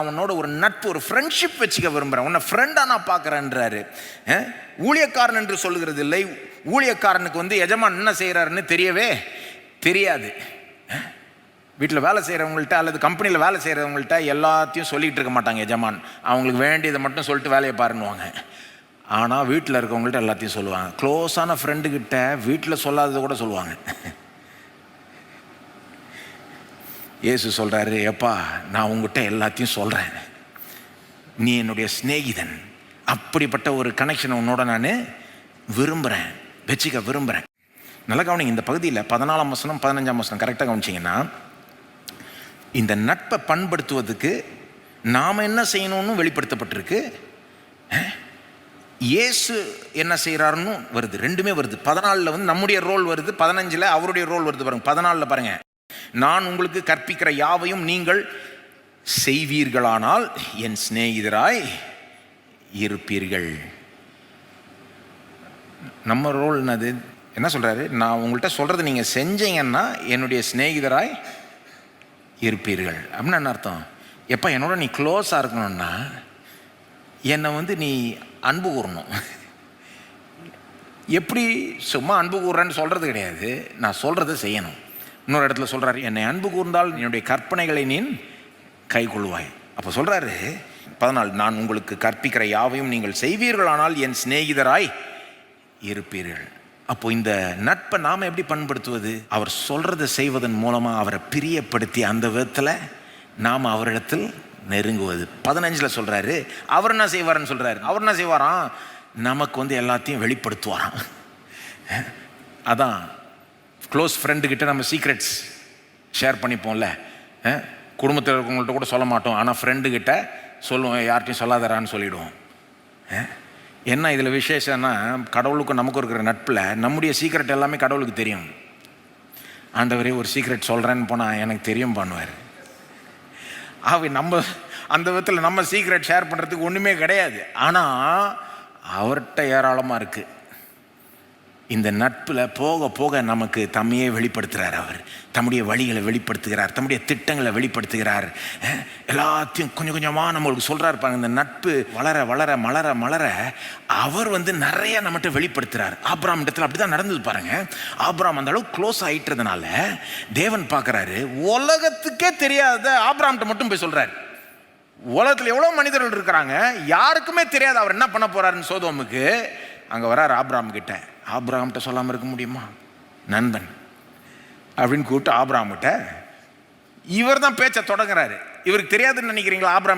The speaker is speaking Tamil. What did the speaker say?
அவனோட ஒரு நட்பு ஒரு ஃப்ரெண்ட்ஷிப் வச்சுக்க விரும்புகிறேன் உன்னை ஃப்ரெண்டாக நான் பார்க்குறேன்றாரு. ஊழியக்காரன் என்று சொல்கிறது இல்லை. ஊழியக்காரனுக்கு வந்து எஜமான் என்ன செய்கிறாருன்னு தெரியவே தெரியாது. வீட்டில் வேலை செய்கிறவங்கள்ட்ட அல்லது கம்பெனியில் வேலை செய்கிறவங்கள்ட்ட எல்லாத்தையும் சொல்லிகிட்டு இருக்க மாட்டாங்க எஜமான். அவங்களுக்கு வேண்டியதை மட்டும் சொல்லிட்டு வேலையை பாருன்னுவாங்க. ஆனால் வீட்டில் இருக்கவங்கள்ட்ட எல்லாத்தையும் சொல்லுவாங்க. க்ளோஸான ஃப்ரெண்டுக்கிட்ட வீட்டில் சொல்லாததை கூட சொல்லுவாங்க. இயேசு சொல்கிறாரு எப்பா நான் உங்ககிட்ட எல்லாத்தையும் சொல்கிறேன் நீ என்னுடைய சிநேகிதன். அப்படிப்பட்ட ஒரு கனெக்ஷன் உன்னோட நான் விரும்புகிறேன் வச்சுக்க விரும்புகிறேன் நல்லா கவனிங்க இந்த பகுதியில் பதினாலாம் வசனம் பதினஞ்சாம் வசனம் கரெக்டாக கவனிச்சிங்கன்னா இந்த நட்பை பண்படுத்துவதுக்கு நாம் என்ன செய்யணும்னு வெளிப்படுத்தப்பட்டிருக்கு. இயேசு என்ன செய்கிறாருன்னு வருது ரெண்டுமே வருது. பதினாலில் வந்து நம்முடைய ரோல் வருது பதினஞ்சில் அவருடைய ரோல் வருது பாருங்க பதினாலில் பாருங்கள் நான் உங்களுக்கு கற்பிக்கிற யாவையும் நீங்கள் செய்வீர்களானால் என் சிநேகிதராய் இருப்பீர்கள். நம்ம ரோல் என்னது? என்ன சொல்கிறாரு நான் உங்கள்கிட்ட சொல்கிறது நீங்கள் செஞ்சீங்கன்னா என்னுடைய சிநேகிதராய் இருப்பீர்கள். அப்படின்னு என்ன அர்த்தம்? எப்போ என்னோட நீ க்ளோஸாக இருக்கணும்னா என்னை வந்து நீ அன்பு கூறணும். எப்படி சும்மா அன்பு கூறுறேன்னு சொல்கிறது கிடையாது. நான் சொல்கிறத செய்யணும். இன்னொரு இடத்துல சொல்கிறார் என்னை அன்பு கூர்ந்தால் என்னுடைய கற்பனைகளை நீ கை கொள்வாய் அப்போ சொல்கிறாரு பதினாலு நான் உங்களுக்கு கற்பிக்கிற யாவையும் நீங்கள் செய்வீர்களானால் என் சிநேகிதராய் இருப்பீர்கள். அப்போ இந்த நட்பை நாம் எப்படி பண்படுத்துவது? அவர் சொல்கிறத செய்வதன் மூலமாக அவரை பிரியப்படுத்தி அந்த விதத்தில் நாம் அவரிடத்தில் நெருங்குவது. பதினஞ்சில் சொல்கிறாரு அவர் என்ன செய்வார்னு சொல்கிறாரு அவர் என்ன செய்வாராம்? நமக்கு வந்து எல்லாத்தையும் வெளிப்படுத்துவாராம். அதான் க்ளோஸ் ஃப்ரெண்டுக்கிட்ட நம்ம சீக்ரெட்ஸ் ஷேர் பண்ணிப்போம்ல. குடும்பத்தில் இருக்கவங்கள்ட்ட கூட சொல்ல மாட்டோம். ஆனால் ஃப்ரெண்டுக்கிட்ட சொல்லுவோம் யார்கிட்டையும் சொல்லாதரான்னு சொல்லிவிடுவோம் என்ன இதில் விசேஷம்னா கடவுளுக்கும் நமக்கு இருக்கிற நட்பில் நம்முடைய சீக்ரெட் எல்லாமே கடவுளுக்கு தெரியும். ஆண்டவரே ஒரு சீக்ரெட் சொல்கிறேன்னு போனால் எனக்கு தெரியும் பண்ணுவார். ஆகவே நம்ம அந்த விதத்தில் நம்ம சீக்ரெட் ஷேர் பண்ணுறதுக்கு ஒன்றுமே கிடையாது. ஆனால் அவர்கிட்ட ஏராளமாக இருக்குது இந்த நட்பில் போக போக நமக்கு தம்மையே வெளிப்படுத்துகிறார் அவர். தம்முடைய வழிகளை வெளிப்படுத்துகிறார். தம்முடைய திட்டங்களை வெளிப்படுத்துகிறார். எல்லாத்தையும் கொஞ்சம் கொஞ்சமாக நம்மளுக்கு சொல்கிறார் பாருங்க இந்த நட்பு வளர வளர மலர மலர அவர் வந்து நிறைய நம்மகிட்ட வெளிப்படுத்துகிறார் ஆப்ராம் இடத்துல அப்படி தான் நடந்தது பாருங்க. ஆப்ராம் அந்த அளவுக்கு க்ளோஸ் ஆகிட்டதுனால தேவன் பார்க்குறாரு உலகத்துக்கே தெரியாத ஆப்ராம்கிட்ட மட்டும் போய் சொல்கிறார் உலகத்தில் எவ்வளோ மனிதர்கள் இருக்கிறாங்க யாருக்குமே தெரியாது அவர் என்ன பண்ண போகிறாருன்னு சோதோமுக்கு. அங்கே வரார் ஆப்ராம் கிட்ட. ஆப்ராம்கிட்ட சொல்லாமல் இருக்க முடியுமா? நண்பன். அப்படின்னு கூப்பிட்டு ஆப்ராம்கிட்ட இவர் தான் பேச்சை தொடங்குறாரு. இவருக்கு தெரியாதுன்னு நினைக்கிறீங்களா? ஆப்ராம்